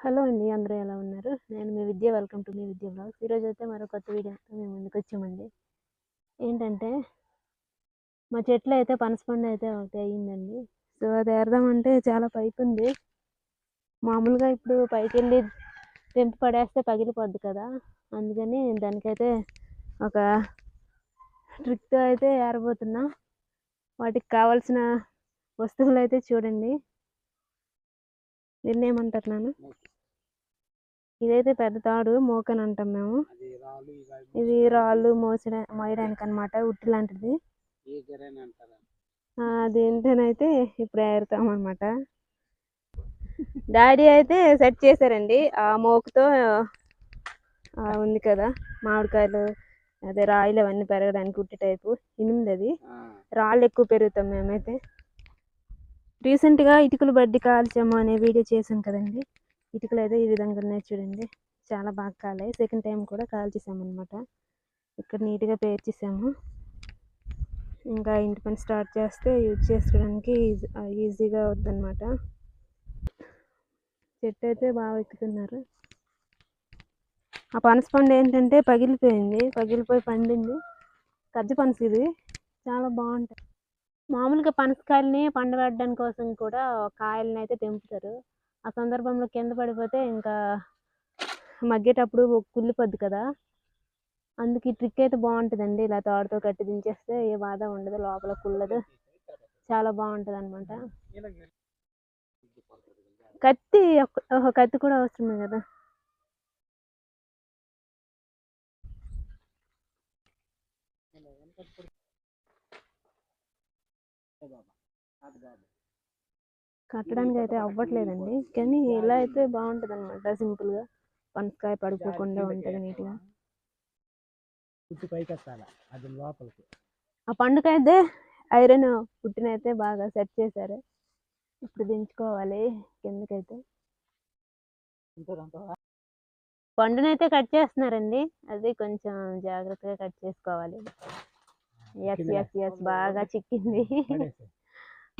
Hello అండి అందరూ ఎలా ఉన్నారు? నేను మీ Vidya welcome to me Vidya blogs. ఈరోజు అయితే మరో కొత్త వీడియోతో మేము ముందుకు వచ్చామండి. ఏంటంటే మా చెట్లు అయితే పనసపండు అయితే ఒకటి అయ్యిందండి. సో అది ఏరదామంటే చాలా పైకి ఉంది. మామూలుగా ఇప్పుడు పైకి వెళ్ళి తెంపి పడేస్తే పగిలిపోద్ది కదా. అందుకని దానికైతే ఒక ట్రిక్తో అయితే ఏరబోతున్నా. వాటికి కావాల్సిన వస్తువులు అయితే చూడండి. దీన్ని ఏమంటారు నాన్న ఇదైతే పెద్ద తాడు మోకని అంటాం మేము ఇది రాళ్ళు మోసడా మోయడానికి అనమాట ఉట్టి లాంటిది. దీంతోనైతే ఇప్పుడు ఏరుతాం అనమాట డాడీ అయితే సెట్ చేశారండి. ఆ మోకుతో ఉంది కదా మామిడికాయలు అదే రాయిలు అవన్నీ పెరగడానికి ఉట్టి టైపు. ఎనిమిది అది రాళ్ళు ఎక్కువ పెరుగుతాం మేమైతే. రీసెంట్గా ఇటుకలు బడ్డి కాల్చాము అనే వీడియో చేశాం కదండి. ఇటుకలు అయితే ఈ విధంగా ఉన్నాయి చూడండి. చాలా బాగా కాలాయి. సెకండ్ టైం కూడా కాల్చేసాము అనమాట ఇక్కడ నీట్గా పేర్చేసాము. ఇంకా ఇంటి పని స్టార్ట్ చేస్తే యూజ్ చేసుకోవడానికి ఈజీ ఈజీగా అవుతుందన్నమాట చెట్టు అయితే బాగా ఎక్కుతున్నారు ఆ పనస పండు ఏంటంటే పగిలిపోయింది. పగిలిపోయి పండింది. కజ్జ పనస ఇది. చాలా బాగుంటుంది మామూలుగా పనసకాయలని పండబెట్టడం కోసం కూడా కాయలని అయితే తెంపుతారు. ఆ సందర్భంలో కింద పడిపోతే ఇంకా మగ్గేటప్పుడు కుళ్ళిపోద్ది కదా. అందుకే ఈ ట్రిక్ అయితే బాగుంటుందండి. ఇలా తాడుతో కట్టి దించేస్తే ఏ బాధ ఉండదు లోపల కుళ్ళదు. చాలా బాగుంటుంది అనమాట కత్తి ఓహో కత్తి కూడా అవసరమే కదా ఏ బాబా అది కాదు కట్టడానికి అయితే అవ్వట్లేదండి. కానీ ఇలా అయితే బాగుంటుంది అనమాట సింపుల్గా పనసకాయ పడిపోకుండా ఉంటుంది నీట్గా. అది లోపలికి. ఆ పండుగ అయితే ఐరన్ పుట్టిన అయితే బాగా సెట్ చేశారు. ఇప్పుడు దించుకోవాలి కిందకైతే. పండునైతే కట్ చేస్తున్నారండి. అది కొంచెం జాగ్రత్తగా కట్ చేసుకోవాలి. ఎస్ ఎస్ ఎస్ బాగా చిక్కింది.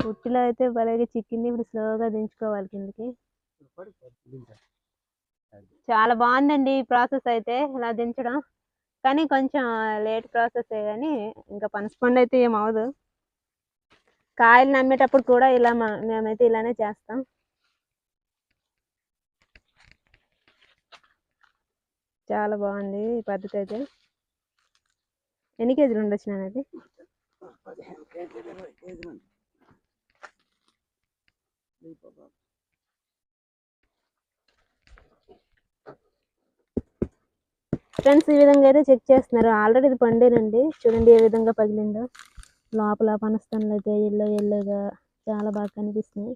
పుట్టిలో అయితే భలేగా చిక్కింది. ఇప్పుడు స్లోగా దించుకోవాలి కిందకి. చాలా బాగుందండి ఈ ప్రాసెస్ అయితే ఇలా దించడం. కానీ కొంచెం లేట్ ప్రాసెస్ కానీ ఇంకా పనసపండు అయితే ఏం అవ్వదు. కాయలు నమ్మేటప్పుడు కూడా ఇలా మేమైతే ఇలానే చేస్తాం. చాలా బాగుంది ఈ పద్ధతి అయితే. ఎన్ని కేజీలు ఉండొచ్చు నేను అది ఫ్రెండ్స్ ఈ విధంగా అయితే చెక్ చేస్తున్నారు. ఆల్రెడీ ఇది పండేనండి. చూడండి ఏ విధంగా పగిలిందో. లోపల పనస్తాన్లు అయితే ఎల్లో ఎల్లోగా చాలా బాగా కనిపిస్తున్నాయి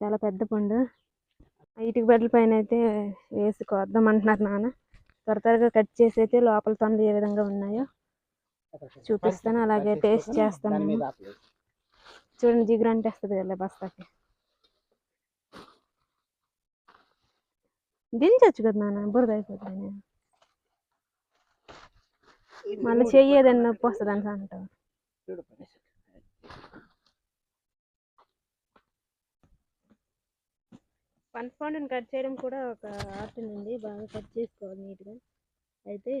చాలా పెద్ద పండు. ఆ ఇటుక బెడ్ల పైన అయితే వేసి కోద్దాం అంటున్నారు నాన్న. త్వర త్వరగా కట్ చేసి అయితే లోపల తొండలు ఏ విధంగా ఉన్నాయో చూపిస్తాను. అలాగే టేస్ట్ చేస్తాను. చూడండి జిగురు అంటే వస్తుంది కదా బస్తాకి. దించొచ్చు కదా నాన్న బురద అయిపోతుంది. మళ్ళీ ఊడి చెయ్యి పోతుంది. ఏదైనా నొప్పి వస్తుంది అని అంటావు. పనసపండుని కట్ చేయడం కూడా ఒక ఆర్ట్ అండి బాగా కట్ చేసుకోవాలి నీట్గా. అయితే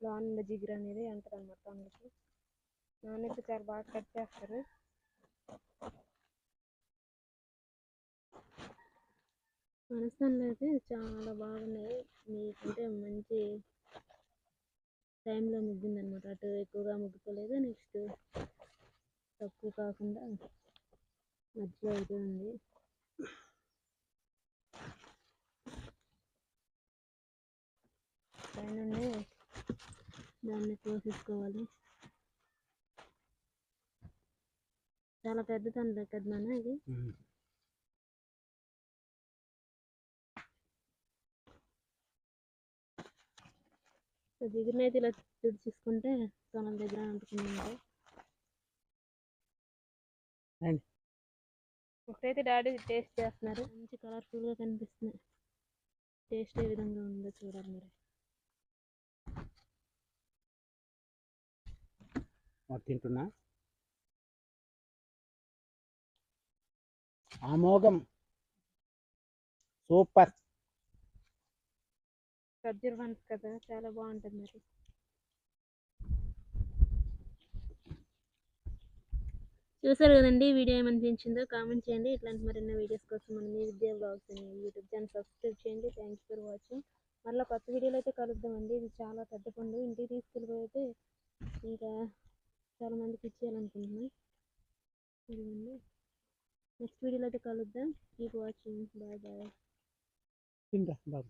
లోన్ ఉన్న జిగురు అనేది అంటారు అనమాట అందుకు. నాన్నైతే చాలా బాగా కట్ చేస్తారు. పనసపండ్లు అయితే చాలా బాగున్నాయి. మీకంటే మంచి టైంలో ముగ్గింది అనమాట అటు ఎక్కువగా ముగ్గుకోలేదు. నెక్స్ట్ తక్కువ కాకుండా మధ్యలో అయితే ఉంది. పైనుండి దాన్ని కోసేసుకోవాలి చాలా పెద్ద తండ్రి కదా ఇది? జిగురునైతే ఇలా తుడిచేసుకుంటే తొనం దగ్గర అంటుకుంది ఒకటైతే డాడీ టేస్ట్ చేస్తున్నారు. మంచి కలర్ఫుల్గా కనిపిస్తున్నాయి. టేస్ట్ ఏ విధంగా ఉందో చూడాలి మరి. తింటున్నా? అమోఘం సూపర్. ఖర్జూర్ వన్స్ కదా చాలా బాగుంటుంది మరి. చూసారు కదండి వీడియో ఏమనిపించిందో? కామెంట్ చేయండి. ఇట్లాంటి మరిన్ని వీడియోస్ కోసం మన మీ Vidya blogs YouTube channel subscribe చేయండి. థ్యాంక్స్ ఫర్ వాచింగ్ మళ్ళీ కొత్త వీడియోలో అయితే కలుద్దామండి. ఇది చాలా పెద్ద పండు ఇంటికి తీసుకెళ్ళిపోయితే ఇంకా చాలా మందికి ఇచ్చేయాలనుకుంటున్నాను ఇదిగోండి. నెక్స్ట్ వీడియోలో అయితే కలుద్దాం. Keep watching bye bye. బాబు